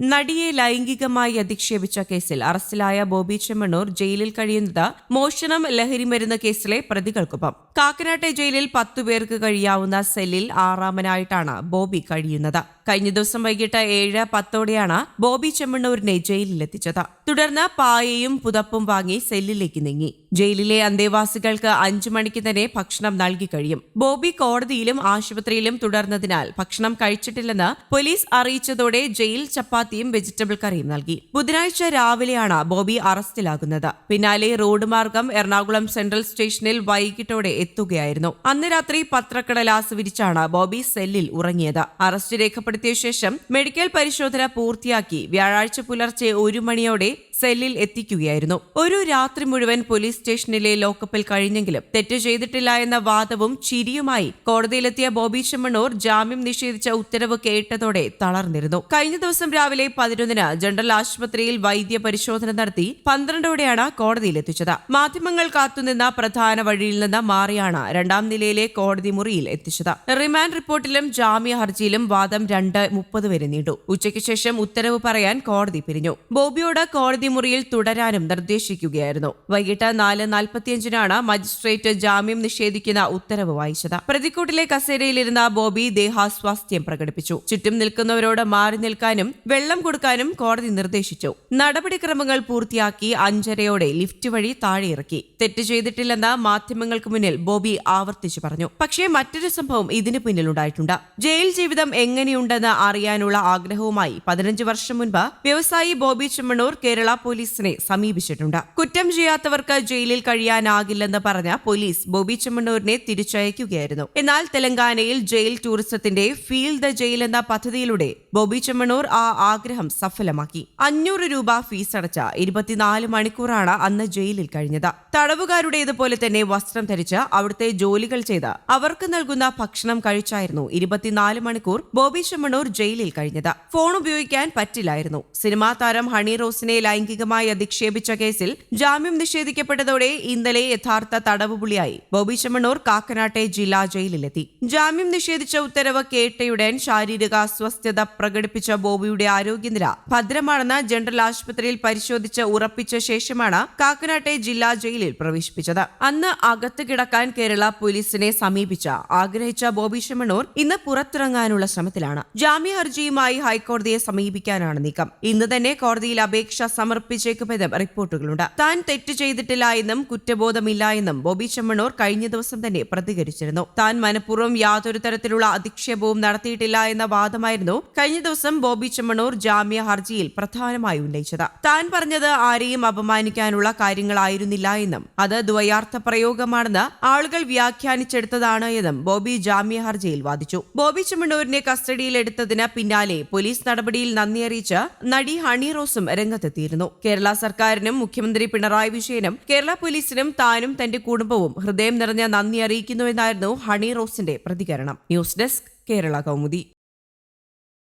നടിയെ ലൈംഗികമായി അധിക്ഷേപിച്ച കേസിൽ അറസ്റ്റിലായ ബോബി ചെമ്മണ്ണൂർ ജയിലിൽ കഴിയുന്നത് മോഷണം ലഹരിമരുന്ന് കേസിലെ പ്രതികൾക്കൊപ്പം. കാക്കനാട്ടെ ജയിലിൽ പത്തുപേർക്ക് കഴിയാവുന്ന സെല്ലിൽ ആറാമനായിട്ടാണ് ബോബി കഴിയുന്നത്. കഴിഞ്ഞ ദിവസം വൈകിട്ട് ഏഴ് പത്തോടെയാണ് ബോബി ചെമ്മണ്ണൂരിനെ ജയിലിലെത്തിച്ചത്. തുടർന്ന് പായയും പുതപ്പും വാങ്ങി സെല്ലിലേക്ക് നീങ്ങി. ജയിലിലെ അന്തേവാസികൾക്ക് അഞ്ചു മണിക്ക് തന്നെ ഭക്ഷണം നൽകി കഴിയും. ബോബി കോടതിയിലും ആശുപത്രിയിലും തുടർന്നതിനാൽ ഭക്ഷണം കഴിച്ചിട്ടില്ലെന്ന് പോലീസ് അറിയിച്ചതോടെ ജയിൽ ചപ്പാത്തിയും വെജിറ്റബിൾ കറിയും നൽകി. ബുധനാഴ്ച രാവിലെയാണ് ബോബി അറസ്റ്റിലാകുന്നത്. പിന്നാലെ റോഡ് മാർഗം എറണാകുളം സെൻട്രൽ സ്റ്റേഷനിൽ വൈകിട്ടോടെ എത്തുകയായിരുന്നു. അന്ന് രാത്രി പത്രക്കടലാസ് വിരിച്ചാണ് ബോബി സെല്ലിൽ ഉറങ്ങിയത്. അറസ്റ്റ് രേഖപ്പെടുത്തിയ ശേഷം മെഡിക്കൽ പരിശോധന പൂർത്തിയാക്കി വ്യാഴാഴ്ച പുലർച്ചെ ഒരു മണിയോടെ സെല്ലിൽ എത്തിക്കുകയായിരുന്നു. ഒരു രാത്രി മുഴുവൻ പോലീസ് സ്റ്റേഷനിലെ ലോക്കപ്പിൽ കഴിഞ്ഞെങ്കിലും തെറ്റ് ചെയ്തിട്ടില്ല എന്ന വാദവും ചിരിയുമായി കോടതിയിലെത്തിയ ബോബി ചെമ്മണൂർ ജാമ്യം നിഷേധിച്ച ഉത്തരവ് കേട്ടതോടെ തളർന്നിരുന്നു. കഴിഞ്ഞ ദിവസം രാവിലെ പതിനൊന്നിന് ജനറൽ ആശുപത്രിയിൽ വൈദ്യ പരിശോധന നടത്തി പന്ത്രണ്ടോടെയാണ് കോടതിയിലെത്തിച്ചത് മാധ്യമങ്ങൾ കാത്തുനിന്ന പ്രധാന വഴിയിൽ നിന്ന് മാറിയാണ് രണ്ടാം നിലയിലെ കോടതി മുറിയിൽ എത്തിച്ചത്. റിമാൻഡ് റിപ്പോർട്ടിലും ജാമ്യ ഹർജിയിലും വാദം രണ്ട് മുപ്പത് വരെ നീണ്ടു. ഉച്ചയ്ക്ക് ശേഷം ഉത്തരവ് പറയാൻ കോടതി പിരിഞ്ഞു. ബോബിയോട് കോടതി മുറിയിൽ തുടരാനും നിർദ്ദേശിക്കുകയായിരുന്നു. വൈകിട്ട് നാല് നാൽപ്പത്തിയഞ്ചിനാണ് മജിസ്ട്രേറ്റ് ജാമ്യം നിഷേധിക്കുന്ന ഉത്തരവ് വായിച്ചത്. പ്രതിക്കൂട്ടിലെ കസേരയിലിരുന്ന ബോബി ദേഹാസ്വാസ്ഥ്യം പ്രകടിപ്പിച്ചു. ചുറ്റും നിൽക്കുന്നവരോട് മാറി നിൽക്കാനും വെള്ളം കൊടുക്കാനും കോടതി നിർദ്ദേശിച്ചു. നടപടിക്രമങ്ങൾ പൂർത്തിയാക്കി അഞ്ചരയോടെ ലിഫ്റ്റ് വഴി താഴെ ഇറക്കി തെറ്റ് ചെയ്തിട്ടില്ലെന്ന് മാധ്യമങ്ങൾക്ക് മുന്നിൽ ബോബി ആവർത്തിച്ചു പറഞ്ഞു. പക്ഷേ മറ്റൊരു സംഭവം ഇതിന് പിന്നിലുണ്ടായിട്ടുണ്ട് ജയിൽ ജീവിതം എങ്ങനെയുണ്ടെന്ന് അറിയാനുള്ള ആഗ്രഹവുമായി പതിനഞ്ച് വർഷം മുൻപ് വ്യവസായി ബോബി ചെമ്മണൂർ കേരള പോലീസിനെ സമീപിച്ചിട്ടുണ്ട്. കുറ്റം ചെയ്യാത്തവർക്ക് ജയിലിൽ കഴിയാനാകില്ലെന്ന് പറഞ്ഞ പോലീസ് ബോബി ചെമ്മണ്ണൂരിനെ തിരിച്ചയക്കുകയായിരുന്നു. എന്നാൽ തെലങ്കാനയിൽ ജയിൽ ടൂറിസത്തിന്റെ ഫീൽ ദ ജയിൽ എന്ന പദ്ധതിയിലൂടെ ബോബി ചെമ്മണ്ണൂർ ആ ആഗ്രഹം സഫലമാക്കി. അഞ്ഞൂറ് രൂപ ഫീസ് അടച്ച ഇരുപത്തിനാല് മണിക്കൂറാണ് അന്ന് ജയിലിൽ കഴിഞ്ഞത്. തടവുകാരുടേതുപോലെ തന്നെ വസ്ത്രം ധരിച്ച് അവിടുത്തെ ജോലികൾ ചെയ്ത് അവർക്ക് നൽകുന്ന ഭക്ഷണം കഴിച്ചായിരുന്നു ഇരുപത്തിനാല് മണിക്കൂർ ബോബി ചെമ്മണ്ണൂർ ജയിലിൽ കഴിഞ്ഞത്. ഫോൺ ഉപയോഗിക്കാൻ പറ്റില്ലായിരുന്നു. സിനിമാ താരം ഹണി റോസിനെ ലൈംഗികമായി അധിക്ഷേപിച്ച കേസിൽ ജാമ്യം നിഷേധിക്കപ്പെട്ടതോടെ ഇന്നലെ യഥാർത്ഥ തടവുപുള്ളിയായി. ബോബി ചെമ്മണ്ണൂർ കാക്കനാട്ടെ ജില്ലാ ജയിലിലെത്തി. ജാമ്യം നിഷേധിച്ച ഉത്തരവ് കേട്ടയുടൻ ശാരീരിക അസ്വസ്ഥത പ്രകടിപ്പിച്ച ബോബിയുടെ ആരോഗ്യനില ഭദ്രമാണെന്ന് ജനറൽ ആശുപത്രിയിൽ പരിശോധിച്ച് ഉറപ്പിച്ച ശേഷമാണ് കാക്കനാട്ടെ ജില്ലാ ജയിലിൽ പ്രവേശിപ്പിച്ചത്. അന്ന് അകത്ത് കിടക്കാൻ കേരള പോലീസിനെ സമീപിച്ച ആഗ്രഹിച്ച ബോബി ചെമ്മണ്ണൂർ ഇന്ന് പുറത്തിറങ്ങാനുള്ള ശ്രമത്തിലാണ്. ജാമ്യ ഹർജിയുമായി ഹൈക്കോടതിയെ സമീപിക്കാനാണ് നീക്കം. ഇന്ന് തന്നെ കോടതിയിൽ അപേക്ഷ സമർപ്പിച്ചേക്കുമെന്നും റിപ്പോർട്ടുകളുണ്ട്. താൻ തെറ്റ് ചെയ്തിട്ടില്ല എന്നും കുറ്റബോധമില്ല എന്നും ബോബി ചെമ്മണ്ണൂർ കഴിഞ്ഞ ദിവസം തന്നെ പ്രതികരിച്ചിരുന്നു. താൻ മനഃപൂർവം യാതൊരു തരത്തിലുള്ള അധിക്ഷേപവും നടത്തിയിട്ടില്ല എന്ന വാദമായിരുന്നു കഴിഞ്ഞ ദിവസം ബോബി ചെമ്മണ്ണൂർ ജാമ്യ ഹർജിയിൽ പ്രധാനമായി ഉന്നയിച്ചത്. താൻ പറഞ്ഞത് ആരെയും അപമാനിക്കാനുള്ള കാര്യങ്ങളായിരുന്നില്ല എന്നും അത് ദ്വയാർത്ഥ പ്രയോഗമാണെന്ന് ആളുകൾ വ്യാഖ്യാനിച്ചെടുത്തതാണ് എന്നും ബോബി ജാമ്യ ഹർജിയിൽ വാദിച്ചു. ബോബി ചെമ്മണ്ണൂരിനെ കസ്റ്റഡിയിലെടുത്തതിന് പിന്നാലെ പോലീസ് നടപടിയിൽ നന്ദി അറിയിച്ച് നടി ഹണി റോസും രംഗത്തെത്തിയിരുന്നു. കേരള സർക്കാരിനും മുഖ്യമന്ത്രി പിണറായി വിജയനും കേരള പോലീസിനും താനും തന്റെ കുടുംബവും ഹൃദയം നിറഞ്ഞ നന്ദി അറിയിക്കുന്നുവെന്നായിരുന്നു ഹണി റോസിന്റെ പ്രതികരണം. News desk Kerala Kaumudi.